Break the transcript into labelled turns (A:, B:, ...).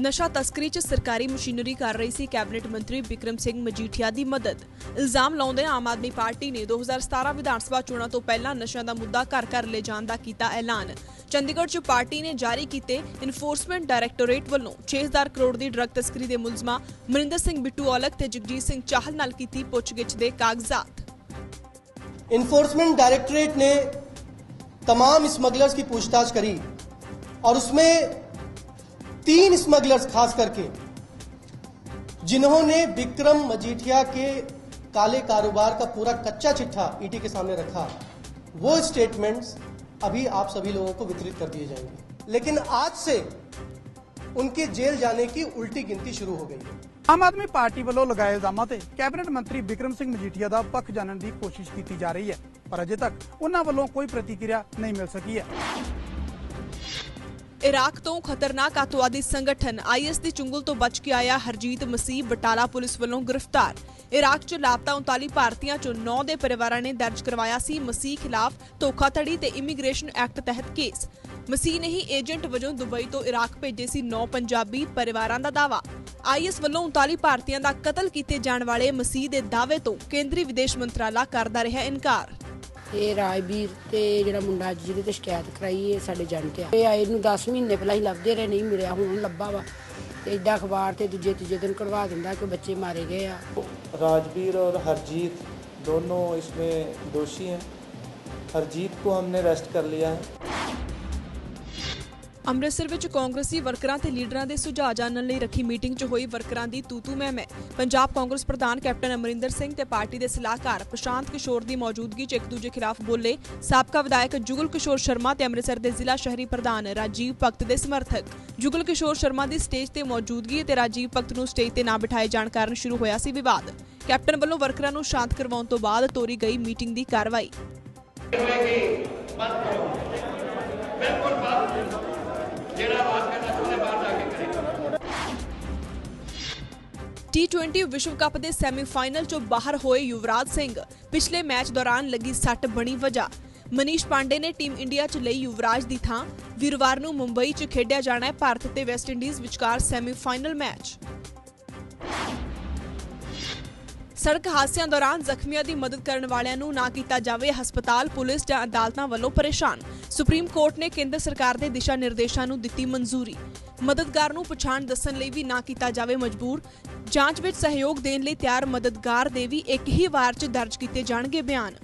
A: ਨਸ਼ਾ ਤਸਕਰੀ 'ਚ ਸਰਕਾਰੀ ਮਸ਼ੀਨਰੀ ਕਰ ਰਹੀ ਸੀ ਕੈਬਨਿਟ ਮੰਤਰੀ ਬਿਕਰਮ ਸਿੰਘ ਮਜੀਠੀਆ ਦੀ ਮਦਦ ਇਲਜ਼ਾਮ ਲਾਉਂਦੇ ਆਮ ਆਦਮੀ ਪਾਰਟੀ ਨੇ 2017 ਵਿਧਾਨ ਸਭਾ ਚੋਣਾਂ ਤੋਂ ਪਹਿਲਾਂ ਨਸ਼ਿਆਂ ਦਾ ਮੁੱਦਾ ਘਰ ਘਰ ਲੈ ਜਾਣ ਦਾ ਕੀਤਾ ਐਲਾਨ ਚੰਡੀਗੜ੍ਹ 'ਚ ਪਾਰਟੀ ਨੇ ਜਾਰੀ ਕੀਤੇ ਇਨਫੋਰਸਮੈਂਟ ਡਾਇਰੈਕਟੋਰੇਟ ਵੱਲੋਂ 6000 ਕਰੋੜ ਦੀ ਡਰੱਗ ਤਸਕਰੀ ਦੇ ਮੁਲਜ਼ਮਾਂ ਮਨਿੰਦਰ ਸਿੰਘ ਬਿੱਟੂ ਔਲਖ ਤੇ ਜਗਜੀਤ ਸਿੰਘ ਚਾਹਲ ਨਾਲ ਕੀਤੀ ਪੁੱਛਗਿੱਛ ਦੇ ਕਾਗਜ਼ਾਤ
B: इन्फोर्समेंट डायरेक्टरेट ने तमाम स्मगलर्स की पूछताछ करी और उसमें तीन स्मगलर्स खास करके जिन्होंने विक्रम मजीठिया के काले कारोबार का पूरा कच्चा चिट्ठा ईटी के सामने रखा वो स्टेटमेंट्स अभी आप सभी लोगों को वितरित कर दिए जाएंगे लेकिन आज से उनके जेल जाने की उल्टी गिनती शुरू हो गई है
C: ਆਮ ਆਦਮੀ ਪਾਰਟੀ ਵੱਲੋਂ ਲਗਾਏ ਇਲਜ਼ਾਮਾਂ ਤੇ ਕੈਬਨਿਟ ਮੰਤਰੀ ਬਿਕਰਮ ਸਿੰਘ ਮਜੀਠੀਆ ਦਾ ਪੱਖ ਜਾਣਨ ਦੀ ਕੋਸ਼ਿਸ਼ ਕੀਤੀ ਜਾ ਰਹੀ ਹੈ ਪਰ ਅਜੇ ਤੱਕ ਉਹਨਾਂ ਵੱਲੋਂ ਕੋਈ ਪ੍ਰਤੀਕਿਰਿਆ ਨਹੀਂ ਮਿਲ ਸਕੀ ਹੈ
A: ਇਰਾਕ ਤੋਂ ਖਤਰਨਾਕ ਅੱਤਵਾਦੀ ਸੰਗਠਨ ਆਈਐਸ ਦੀ ਚੁੰਗਲ ਤੋਂ ਬਚ ਕੇ ਆਇਆ ਹਰਜੀਤ ਮਸੀਹ ਬਟਾਲਾ ਪੁਲਿਸ ਵੱਲੋਂ ਗ੍ਰਿਫਤਾਰ। ਇਰਾਕ 'ਚ ਲਾਪਤਾ 39 ਭਾਰਤੀਆਂ 'ਚੋਂ 9 ਦੇ ਪਰਿਵਾਰਾਂ ਨੇ ਦਰਜ ਕਰਵਾਇਆ ਸੀ ਮਸੀਹ ਖਿਲਾਫ ਧੋਖਾਧੜੀ ਤੇ ਇਮੀਗ੍ਰੇਸ਼ਨ ਐਕਟ ਤਹਿਤ ਕੇਸ। ਮਸੀਹ ਨੇ ਹੀ ਏਜੰਟ ਵਜੋਂ ਦੁਬਈ ਤੋਂ ਇਰਾਕ ਭੇਜੇ ਸੀ 9 ਪੰਜਾਬੀ ਪਰਿਵਾਰਾਂ ਦਾ ਦਾਵਾ ਆਈਐਸ ਵੱਲੋਂ 39 ਭਾਰਤੀਆਂ ਦਾ ਕਤਲ ਕੀਤੇ ਜਾਣ ਵਾਲੇ ਮਸੀਹ ਦੇ ਦਾਅਵੇ ਤੋਂ ਕੇਂਦਰੀ ਵਿਦੇਸ਼ ਮੰਤਰਾਲਾ ਕਰਦਾ ਰਿਹਾ ਇਨਕਾਰ।
D: ਇਹ ਰਾਜਵੀਰ ਤੇ ਜਿਹੜਾ ਮੁੰਡਾ ਅੱਜ ਜਿਹਦੇ ਤੇ ਸ਼ਿਕਾਇਤ ਕਰਾਈ ਇਹ ਸਾਡੇ ਏਜੰਟ ਆ ਇਹ ਆਏ ਨੂੰ 10 ਮਹੀਨੇ ਪਹਿਲਾਂ ਹੀ ਲੱਭਦੇ ਰਹੇ ਨਹੀਂ ਮਿਲਿਆ ਹੁਣ ਲੱਭਾ ਵਾ ਤੇ ਏਡਾ ਅਖਬਾਰ ਤੇ ਦੂਜੇ ਤੀਜੇ ਦਿਨ ਕਢਵਾ ਦਿੰਦਾ ਕਿ ਬੱਚੇ ਮਾਰੇ ਗਏ ਆ
E: राजवीर और हरजीत दोनों इसमें दोषी हैं हरजीत को हमने अरेस्ट कर लिया है
A: ਅੰਮ੍ਰਿਤਸਰ ਵਿੱਚ ਕਾਂਗਰਸੀ ਵਰਕਰਾਂ ਤੇ ਲੀਡਰਾਂ ਦੇ ਸੁਝਾਅ ਜਾਣਨ ਲਈ ਰੱਖੀ ਮੀਟਿੰਗ 'ਚ ਹੋਈ ਵਰਕਰਾਂ ਦੀ ਤੂਤੂ ਮੈਂ ਮੈਂ ਪੰਜਾਬ ਕਾਂਗਰਸ ਪ੍ਰਧਾਨ ਕੈਪਟਨ ਅਮਰਿੰਦਰ ਸਿੰਘ ਤੇ ਪਾਰਟੀ ਦੇ ਸਲਾਹਕਾਰ ਪ੍ਰਸ਼ਾਂਤ ਕਿਸ਼ੋਰ ਦੀ ਮੌਜੂਦਗੀ 'ਚ ਇੱਕ ਦੂਜੇ ਖਿਲਾਫ ਬੋਲੇ। ਸਾਬਕਾ ਵਿਧਾਇਕ ਜੁਗਲ ਕਿਸ਼ੋਰ ਸ਼ਰਮਾ ਤੇ ਅੰਮ੍ਰਿਤਸਰ ਦੇ ਜ਼ਿਲ੍ਹਾ ਸ਼ਹਿਰੀ ਪ੍ਰਧਾਨ ਰਾਜੀਵ ਭਗਤ ਦੇ ਸਮਰਥਕ। ਜੁਗਲ ਕਿਸ਼ੋਰ ਸ਼ਰਮਾ ਦੀ ਸਟੇਜ ਤੇ ਮੌਜੂਦਗੀ ਤੇ ਰਾਜੀਵ ਭਗਤ ਨੂੰ ਸਟੇਜ ਤੇ ਨਾ ਬਿਠਾਏ ਜਾਣ ਕਾਰਨ ਸ਼ੁਰੂ ਹੋਇਆ ਸੀ ਵਿਵਾਦ। ਕੈਪਟਨ ਵੱਲੋਂ ਵਰਕਰਾਂ ਨੂੰ ਸ਼ਾਂਤ ਕਰਵਾਉਣ ਤੋਂ ਬਾਅਦ ਤੋਰੀ ਗਈ ਮੀਟਿੰਗ ਦੀ ਕਾਰਵਾਈ। ਟੀ20 ਵਿਸ਼ਵ ਕੱਪ ਦੇ ਸੈਮੀਫਾਈਨਲ ਚੋਂ ਬਾਹਰ ਹੋਏ ਯੁਵਰਾਜ ਸਿੰਘ। ਪਿਛਲੇ ਮੈਚ ਦੌਰਾਨ ਲੱਗੀ ਸੱਟ ਬਣੀ ਵਜ੍ਹਾ। ਮਨੀਸ਼ ਪਾਂਡੇ ਨੇ ਟੀਮ ਇੰਡੀਆ 'ਚ ਲਈ ਯੁਵਰਾਜ ਦੀ ਥਾਂ। ਵੀਰਵਾਰ ਨੂੰ ਮੁੰਬਈ 'ਚ ਖੇਡਿਆ ਜਾਣਾ ਹੈ ਭਾਰਤ ਤੇ ਵੈਸਟ ਇੰਡੀਜ਼ ਵਿਚਕਾਰ ਸੈਮੀਫਾਈਨਲ ਮੈਚ। ਸੜਕ ਹਾਦਸਿਆਂ ਦੌਰਾਨ ਜ਼ਖਮੀਆਂ ਦੀ ਮਦਦ ਕਰਨ ਵਾਲਿਆਂ ਨੂੰ ਨਾ ਕੀਤਾ ਜਾਵੇ ਹਸਪਤਾਲ, ਪੁਲਿਸ ਜਾਂ ਅਦਾਲਤਾਂ ਵੱਲੋਂ ਪਰੇਸ਼ਾਨ। ਸੁਪਰੀਮ ਕੋਰਟ ਨੇ ਕੇਂਦਰ ਸਰਕਾਰ ਦੇ ਦਿਸ਼ਾ ਨਿਰਦੇਸ਼ਾਂ ਨੂੰ ਦਿੱਤੀ ਮਨਜ਼ੂਰੀ। ਮਦਦਗਾਰ ਨੂੰ ਪਛਾਣ ਦੱਸਣ ਲਈ ਵੀ ਨਾ ਕੀਤਾ ਜਾਵੇ ਮਜਬੂਰ। ਜਾਂਚ ਵਿੱਚ ਸਹਿਯੋਗ ਦੇਣ ਲਈ ਤਿਆਰ ਮਦਦਗਾਰ ਦੇ ਵੀ ਇੱਕ ਹੀ ਵਾਰ 'ਚ ਦਰਜ ਕੀਤੇ ਜਾਣਗੇ ਬਿਆਨ।